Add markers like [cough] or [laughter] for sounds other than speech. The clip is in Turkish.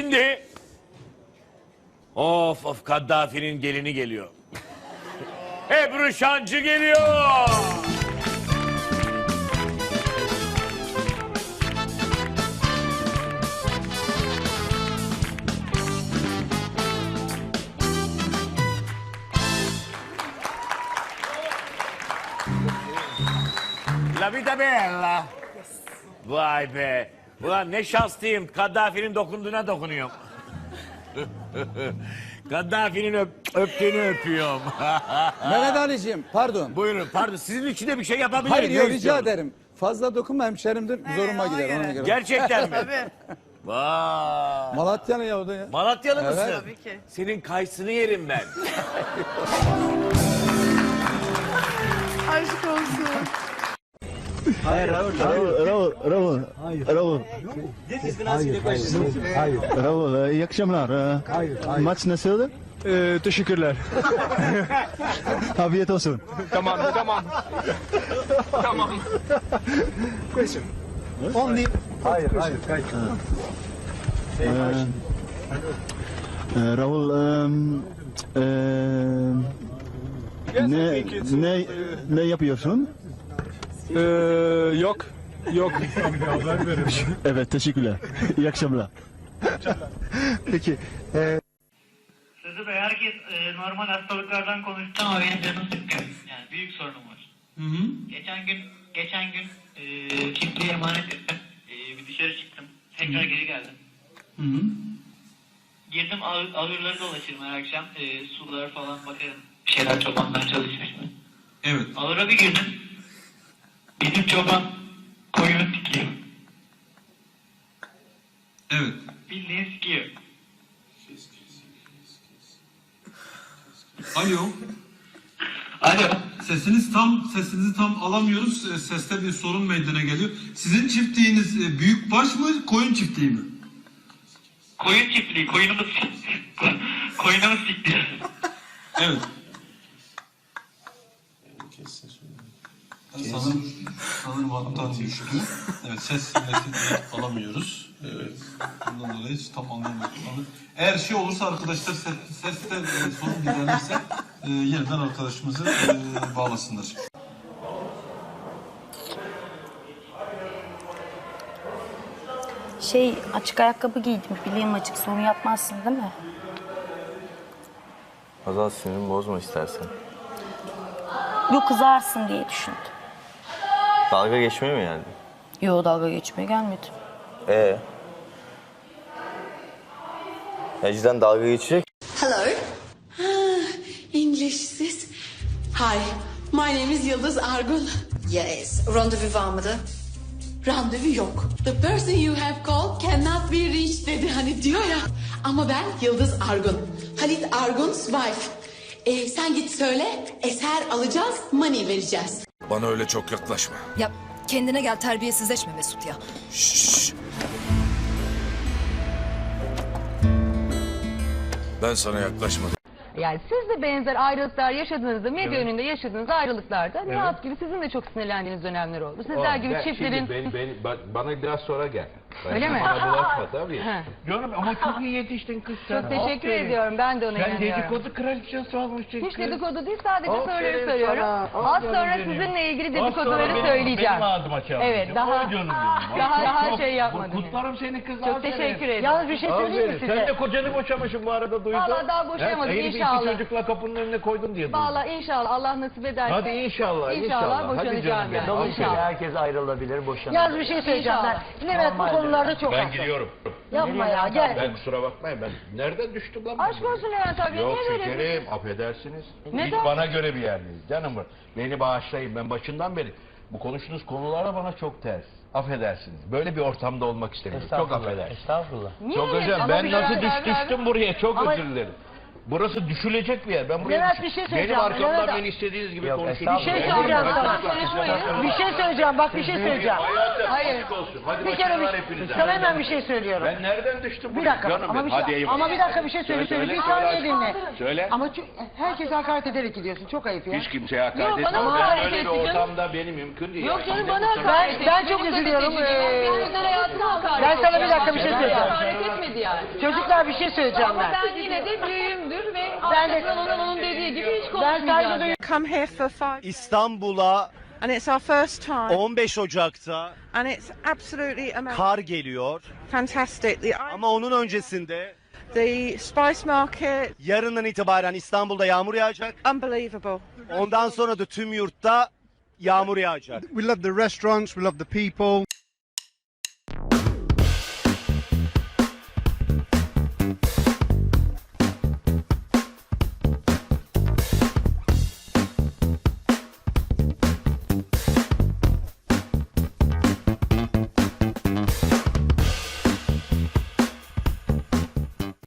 Şimdi of of Kaddafi'nin gelini geliyor. [laughs] Ebru Şancı geliyor. La vita bella. Vay be. Ulan ne şanslıyım. Kaddafi'nin dokunduğuna dokunuyorum. Kaddafi'nin öp, öptüğünü öpüyorum. [laughs] Mehmet Ali'ciğim pardon. Buyurun pardon sizin için de bir şey yapabilirim. Hayır yok rica ederim. Fazla dokunma hemşerimdir zoruma gider ona göre. Gerçekten mi? [laughs] Vay. Malatyalı ya o da ya. Malatyalı mısın? Evet. Tabii ki. Senin kayısını yerim ben. [laughs] Aşk olsun. Raul, Raul, Raul. Raul, e, iyi akşamlar. E, Maç nasıldı? Ee, teşekkürler. [laughs] Afiyet olsun. tamam, tamam. tamam. E, Raul, em, em, ne, ne, ne yapıyorsun? Ee, yok. Yok. [laughs] Evet, teşekkürler. İyi akşamlar. Peki, e, Sözü Bey herkes e, normal hastalıklardan konuştu ama benim canım sıkkın. Yani büyük sorunum var. Geçen gün geçen gün e, çiftliğe emanet ettim. E, bir dışarı çıktım. Tekrar geri geldim. Girdim ahır, ahırları dolaşırım her akşam. E, sular falan bakarım. Bir şeyler çobanlar çalışmış mı? Evet. Ahıra bir girdim. Bizim çoban koyunu sikiyor. Evet. Bildiğin sikiyor. Alo. Alo. Sesiniz tam sesinizi tam alamıyoruz. E, Seste bir sorun meydana geliyor. Sizin çiftliğiniz e, büyük baş mı, koyun çiftliği mi? Koyun çiftliği. Koyunumuz [laughs] koyunumuz sikti. Evet. Sanırım, sanırım hattan düştü. Evet, ses net alamıyoruz. Evet. Bundan dolayı hiç tam anlayamadık. Eğer şey olursa arkadaşlar ses, seste e, sorun giderilirse e, yeniden arkadaşımızı e, bağlasınlar. Şey açık ayakkabı giydim. Bileğim açık. Sorun yapmazsın değil mi? Azal sinirimi bozma istersen. Yok kızarsın diye düşündüm. Dalga geçmeye mi geldin? Yo dalga geçmeye gelmedim. Ee? Ecden dalga geçecek. Hello. English sis. Hi. My name is Yıldız Argun. Yes. Randevu var mıydı? Randevu yok. The person you have called cannot be reached dedi hani diyor ya. Ama ben Yıldız Argun. Halit Argun's wife. Ee, sen git söyle. Eser alacağız, money vereceğiz. Bana öyle çok yaklaşma. Ya kendine gel terbiyesizleşme Mesut ya. Şşş. Ben sana yaklaşmadım. Yani siz de benzer ayrılıklar yaşadığınızda, medya önünde yaşadığınız ayrılıklarda Nihat gibi sizin de çok sinirlendiğiniz dönemler oldu. Sizler gibi çiftlerin... Beni, beni, bana biraz sonra gel. Ben Öyle mi? Bana bulaşma [laughs] tabii. Canım ama çok iyi yetiştin kız sen. Çok teşekkür Aferin. ediyorum. Ben de ona Sen inanıyorum. dedikodu kraliçesi olmuşsun Hiç kız. dedikodu değil sadece Aferin soruları söylüyorum. sana. Az Al sonra benim. sizinle ilgili Az sonra dedikoduları benim- söyleyeceğim. Benim ağzıma çarptın. Evet [laughs] daha Ay canım benim. daha daha Çok- şey yapmadım. Kutlarım seni kız. Çok aferin. teşekkür ederim. Yalnız bir şey söyleyeyim mi size? Sen de kocanı boşamışsın bu arada duydum. Vallahi daha boşayamadım, herif inşallah. iki çocukla kapının önüne koydun diye duydum. Valla inşallah Allah nasip ederse. Hadi inşallah, inşallah. İnşallah Hadi boşanacağım canım yani. benim. İnşallah. Herkes ayrılabilir, boşanabilir. Yaz bir şey söyleyeceğim ben. Evet bu konularda çok Ben gidiyorum. Yapma ya gel. Ben kusura bakmayın ben nereden düştüm lan? Aşk olsun Levent abi. Yok Niye böyle? şekerim affedersiniz. Neden? Hiç bana göre bir yerdeyiz canım. Beni bağışlayın ben başından beri bu konuştuğunuz konulara bana çok ters. Affedersiniz. Böyle bir ortamda olmak istemiyorum. Çok affedersiniz. Estağfurullah. Niye Çok öyle? özür Ama Ben bir nasıl dakika düş, abi. düştüm buraya çok özür dilerim. Burası düşülecek bir yer. Ben buraya Levent, bir şey Benim söyleyeceğim. arkamdan Levent- beni istediğiniz gibi Yok, konuşun. Bir şey söyleyeceğim sana. Bir şey söyleyeceğim. Bak bir şey söyleyeceğim. Hayır. Olsun. Hadi Bir kere başarılar bir, hepinize. sana hemen bir şey söylüyorum. Ben nereden düştüm? Bir buraya? dakika Canım ama benim. bir, şey, Hadi eyvallah. ama bir dakika bir şey söyle Söyle, söyle. Bir saniye dinle. Söyle. Ama ço- herkese hakaret ederek gidiyorsun. Çok ayıp ya. Hiç kimseye hakaret Yok, bana hakaret Ben öyle bir etti canım. ortamda benim mümkün değil. Yok canım bana hakaret Ben- etti. ben çok Benim üzülüyorum. Ee, özel hakaret Ben sana etti. bir dakika bir şey Bana söyleyeceğim. Hakaret etmedi yani. Çocuklar bir şey söyleyeceğim Ama ben. ben yine de büyüğümdür ve arkasından onun, onun dediği gibi hiç duyuyorum. come here for five İstanbul'a and it's our first time 15 Ocak'ta and it's absolutely amazing. kar geliyor. fantastic. The, Ama onun öncesinde the spice market, yarından itibaren İstanbul'da yağmur yağacak. unbelievable. Ondan sonra da tüm yurtta yağmur yağacak. We love the restaurants, we love the people.